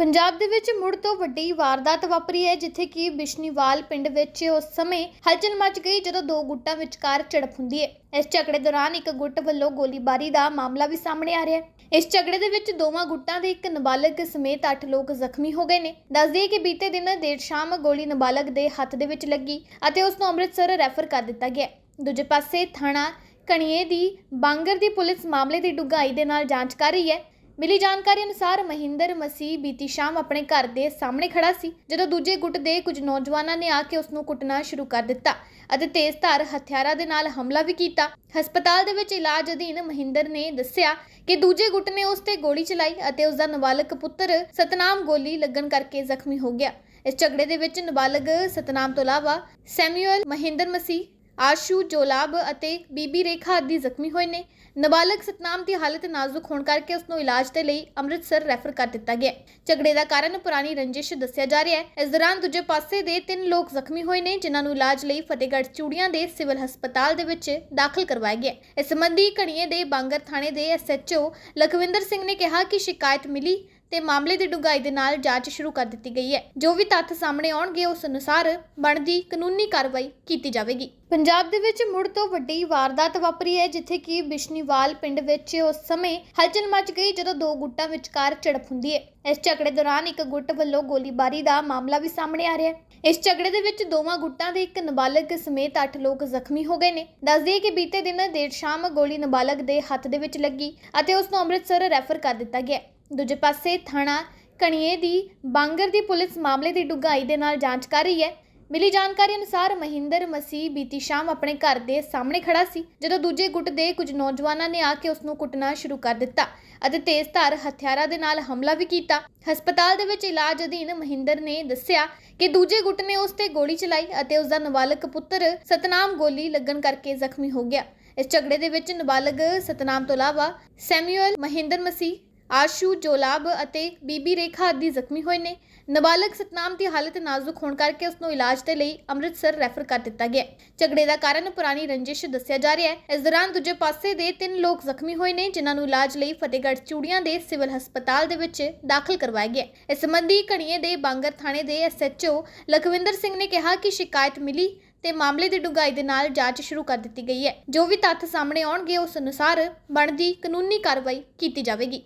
ਪੰਜਾਬ ਦੇ ਵਿੱਚ ਮੁੜ ਤੋਂ ਵੱਡੀ ਵਾਰਦਾਤ ਵਾਪਰੀ ਹੈ, ਜਿੱਥੇ ਕਿ ਬਿਸ਼ਨੀਵਾਲ ਪਿੰਡ ਵਿੱਚ ਉਸ ਸਮੇਂ ਹਲਚਲ ਮਚ ਗਈ, ਜਦੋਂ ਦੋ ਗੁੱਟਾਂ ਵਿਚਕਾਰ ਝੜਪ ਹੁੰਦੀ ਹੈ। ਇਸ ਝਗੜੇ ਦੌਰਾਨ ਇੱਕ ਗੁੱਟ ਵੱਲੋਂ ਗੋਲੀਬਾਰੀ ਦਾ ਮਾਮਲਾ ਵੀ ਸਾਹਮਣੇ ਆ ਰਿਹਾ ਹੈ। ਇਸ ਝਗੜੇ ਦੇ ਵਿੱਚ ਦੋਵਾਂ ਗੁੱਟਾਂ ਦੇ ਇੱਕ ਨਾਬਾਲਗ ਸਮੇਤ 8 ਲੋਕ ਜ਼ਖਮੀ ਹੋ ਗਏ ਨੇ। ਦੱਸਦੀ ਕਿ ਬੀਤੇ ਦਿਨ ਦੇਰ ਸ਼ਾਮ ਗੋਲੀ ਨਾਬਾਲਗ ਦੇ ਹੱਥ ਦੇ ਵਿੱਚ ਲੱਗੀ ਅਤੇ ਉਸ ਨੂੰ ਅੰਮ੍ਰਿਤਸਰ ਰੈਫਰ ਕਰ ਦਿੱਤਾ ਗਿਆ ਦੂਜੇ ਪਾਸੇ ਥਾਣਾ ਕਣੀਏ ਦੀ ਬਾਂਗਰ ਦੀ ਪੁਲਿਸ ਮਾਮਲੇ ਦੀ ਡੂੰਘਾਈ ਦੇ ਨਾਲ ਜਾਂਚ ਕਰ ਰਹੀ ਹੈ। ਮਿਲੀ ਜਾਣਕਾਰੀ ਅਨੁਸਾਰ ਮਹਿੰਦਰ ਮਸੀਹ ਬੀਤੀ ਸ਼ਾਮ ਆਪਣੇ ਘਰ ਦੇ ਸਾਹਮਣੇ ਖੜਾ ਸੀ, ਜਦੋਂ ਦੂਜੇ ਗੁੱਟ ਦੇ ਕੁਝ ਨੌਜਵਾਨਾਂ ਨੇ ਆ ਕੇ ਉਸ ਨੂੰ ਕੁੱਟਣਾ ਸ਼ੁਰੂ ਕਰ ਦਿੱਤਾ ਅਤੇ ਤੇਜ਼ਧਾਰ ਹਥਿਆਰਾਂ ਦੇ ਨਾਲ ਹਮਲਾ ਵੀ ਕੀਤਾ। ਹਸਪਤਾਲ ਦੇ ਵਿੱਚ ਇਲਾਜ ਅਧੀਨ ਮਹਿੰਦਰ ਨੇ ਦੱਸਿਆ ਕਿ ਦੂਜੇ ਗੁੱਟ ਨੇ ਉਸ ਤੇ ਗੋਲੀ ਚਲਾਈ ਅਤੇ ਉਸ ਦਾ ਨਾਬਾਲਗ ਪੁੱਤਰ ਸਤਨਾਮ ਗੋਲੀ ਲੱਗਣ ਕਰਕੇ ਜ਼ਖਮੀ ਹੋ ਗਿਆ। ਇਸ ਝਗੜੇ ਦੇ ਵਿੱਚ ਨਾਬਾਲਗ ਸਤਨਾਮ ਤੋਂ ਇਲਾਵਾ ਸੈਮੂਅਲ ਮਹਿੰਦਰ ਮਸੀਹ ਆਸ਼ੂ, ਜੋਲਾਬ ਅਤੇ ਬੀਬੀ ਰੇਖਾ ਆਦਿ ਜ਼ਖਮੀ ਹੋਏ ਨੇ ਨਾਬਾਲਗ ਸਤਨਾਮ ਦੀ ਹਾਲਤ ਨਾਜ਼ੁਕ ਹੋਣ ਕਰਕੇ ਉਸ ਨੂੰ ਇਲਾਜ ਦੇ ਲਈ ਅੰਮ੍ਰਿਤਸਰ ਰੈਫਰ ਕਰ ਦਿੱਤਾ ਗਿਆ ਹੈ। ਝਗੜੇ ਦਾ ਕਾਰਨ ਪੁਰਾਣੀ ਰੰਜਿਸ਼ ਦੱਸਿਆ ਜਾ ਰਿਹਾ ਹੈ ਇਸ ਦੌਰਾਨ ਦੂਜੇ ਪਾਸੇ ਦੇ ਤਿੰਨ ਲੋਕ ਜ਼ਖਮੀ ਹੋਏ ਨੇ, ਜਿਨ੍ਹਾਂ ਨੂੰ ਇਲਾਜ ਲਈ ਫਤਿਹਗੜ੍ਹ ਚੂੜੀਆਂ ਦੇ ਸਿਵਲ ਹਸਪਤਾਲ ਦੇ ਵਿੱਚ ਦਾਖਲ ਕਰਵਾਇਆ ਗਿਆ ਹੈ। ਇਸ ਸੰਬੰਧੀ ਕਣੀਏ ਦੇ ਬਾਂਗਰ ਥਾਣੇ ਦੇ ਐਸਐਚਓ ਲਖਵਿੰਦਰ ਸਿੰਘ ਨੇ ਕਿਹਾ ਕਿ ਸ਼ਿਕਾਇਤ ਮਿਲੀ ਤੇ ਮਾਮਲੇ ਦੀ ਡੂੰਘਾਈ ਦੇ ਨਾਲ ਜਾਂਚ ਸ਼ੁਰੂ ਕਰ ਦਿੱਤੀ ਗਈ ਹੈ। ਜੋ ਵੀ ਤੱਥ ਸਾਹਮਣੇ ਆਉਣਗੇ, ਉਸ ਅਨੁਸਾਰ ਬਣਦੀ ਕਾਨੂੰਨੀ ਕਾਰਵਾਈ ਕੀਤੀ ਜਾਵੇਗੀ। ਪੰਜਾਬ ਦੇ ਵਿੱਚ ਮੁੜ ਤੋਂ ਵੱਡੀ ਵਾਰਦਾਤ ਵਾਪਰੀ ਹੈ, ਜਿੱਥੇ ਕਿ ਬਿਸ਼ਨੀਵਾਲ ਪਿੰਡ ਵਿੱਚ ਉਸ ਸਮੇਂ ਹਲਚਲ ਮਚ ਗਈ, ਜਦੋਂ ਦੋ ਗੁੱਟਾਂ ਵਿਚਕਾਰ ਝੜਪ ਹੁੰਦੀ ਹੈ। ਇਸ ਝਗੜੇ ਦੌਰਾਨ ਇੱਕ ਗੁੱਟ ਵੱਲੋਂ ਗੋਲੀਬਾਰੀ ਦਾ ਮਾਮਲਾ ਵੀ ਸਾਹਮਣੇ ਆ ਰਿਹਾ ਹੈ। ਇਸ ਝਗੜੇ ਦੇ ਵਿੱਚ ਦੋਵਾਂ ਗੁੱਟਾਂ ਦੇ ਇੱਕ ਨਾਬਾਲਗ ਸਮੇਤ 8 ਲੋਕ ਜ਼ਖਮੀ ਹੋ ਗਏ ਨੇ। ਦੱਸਦੀ ਕਿ ਬੀਤੇ ਦਿਨ ਦੇਰ ਸ਼ਾਮ ਗੋਲੀ ਨਾਬਾਲਗ ਦੇ ਹੱਥ ਦੇ ਵਿੱਚ ਲੱਗੀ ਅਤੇ ਉਸ ਨੂੰ ਅੰਮ੍ਰਿਤਸਰ ਰੈਫਰ ਕਰ ਦਿੱਤਾ ਗਿਆ ਦੂਜੇ ਪਾਸੇ ਥਾਣਾ ਕਣੀਏ ਦੀ ਬਾਂਗਰ ਦੀ ਪੁਲਿਸ ਮਾਮਲੇ ਦੀ ਡੂੰਘਾਈ ਦੇ ਨਾਲ ਜਾਂਚ ਕਰ ਰਹੀ ਹੈ। ਮਿਲੀ ਜਾਣਕਾਰੀ ਅਨੁਸਾਰ ਮਹਿੰਦਰ ਮਸੀਹ ਬੀਤੀ ਸ਼ਾਮ ਆਪਣੇ ਘਰ ਦੇ ਸਾਹਮਣੇ ਖੜਾ ਸੀ, ਜਦੋਂ ਦੂਜੇ ਗੁੱਟ ਦੇ ਕੁਝ ਨੌਜਵਾਨਾਂ ਨੇ ਆ ਕੇ ਉਸ ਨੂੰ ਕੁੱਟਣਾ ਸ਼ੁਰੂ ਕਰ ਦਿੱਤਾ ਅਤੇ ਤੇਜ਼ਧਾਰ ਹਥਿਆਰਾਂ ਦੇ ਨਾਲ ਹਮਲਾ ਵੀ ਕੀਤਾ। ਹਸਪਤਾਲ ਦੇ ਵਿੱਚ ਇਲਾਜ ਅਧੀਨ ਮਹਿੰਦਰ ਨੇ ਦੱਸਿਆ ਕਿ ਦੂਜੇ ਗੁੱਟ ਨੇ ਉਸ ਤੇ ਗੋਲੀ ਚਲਾਈ ਅਤੇ ਉਸ ਦਾ ਨਾਬਾਲਗ ਪੁੱਤਰ ਸਤਨਾਮ ਗੋਲੀ ਲੱਗਣ ਕਰਕੇ ਜ਼ਖਮੀ ਹੋ ਗਿਆ। ਇਸ ਝਗੜੇ ਦੇ ਵਿੱਚ ਨਾਬਾਲਗ ਸਤਨਾਮ ਤੋਂ ਇਲਾਵਾ ਸੈਮੂਅਲ ਮਹਿੰਦਰ ਮਸੀਹ ਆਸ਼ੂ, ਜੋਲਾਬ ਅਤੇ ਬੀਬੀ ਰੇਖਾ ਆਦਿ ਜ਼ਖਮੀ ਹੋਏ ਨੇ ਨਾਬਾਲਗ ਸਤਨਾਮ ਦੀ ਹਾਲਤ ਨਾਜ਼ੁਕ ਹੋਣ ਕਰਕੇ ਉਸ ਨੂੰ ਇਲਾਜ ਦੇ ਲਈ ਅੰਮ੍ਰਿਤਸਰ ਰੈਫਰ ਕਰ ਦਿੱਤਾ ਗਿਆ ਹੈ। ਝਗੜੇ ਦਾ ਕਾਰਨ ਪੁਰਾਣੀ ਰੰਜਿਸ਼ ਦੱਸਿਆ ਜਾ ਰਿਹਾ ਹੈ ਇਸ ਦੌਰਾਨ ਦੂਜੇ ਪਾਸੇ ਦੇ ਤਿੰਨ ਲੋਕ ਜ਼ਖਮੀ ਹੋਏ ਨੇ, ਜਿਨ੍ਹਾਂ ਨੂੰ ਇਲਾਜ ਲਈ ਫਤਿਹਗੜ੍ਹ ਚੂੜੀਆਂ ਦੇ ਸਿਵਲ ਹਸਪਤਾਲ ਦੇ ਵਿੱਚ ਦਾਖਲ ਕਰਵਾਇਆ ਗਿਆ ਹੈ। ਇਸ ਸੰਬੰਧੀ ਕਣੀਏ ਦੇ ਬਾਂਗਰ ਥਾਣੇ ਦੇ ਐਸਐਚਓ ਲਖਵਿੰਦਰ ਸਿੰਘ ਨੇ ਕਿਹਾ ਕਿ ਸ਼ਿਕਾਇਤ ਮਿਲੀ ਤੇ ਮਾਮਲੇ ਦੀ ਡੂੰਘਾਈ ਦੇ ਨਾਲ ਜਾਂਚ ਸ਼ੁਰੂ ਕਰ ਦਿੱਤੀ ਗਈ ਹੈ ਜੋ ਵੀ ਤੱਥ ਸਾਹਮਣੇ ਆਉਣਗੇ, ਉਸ ਅਨੁਸਾਰ ਬਣਦੀ ਕਾਨੂੰਨੀ ਕਾਰਵਾਈ ਕੀਤੀ ਜਾਵੇਗੀ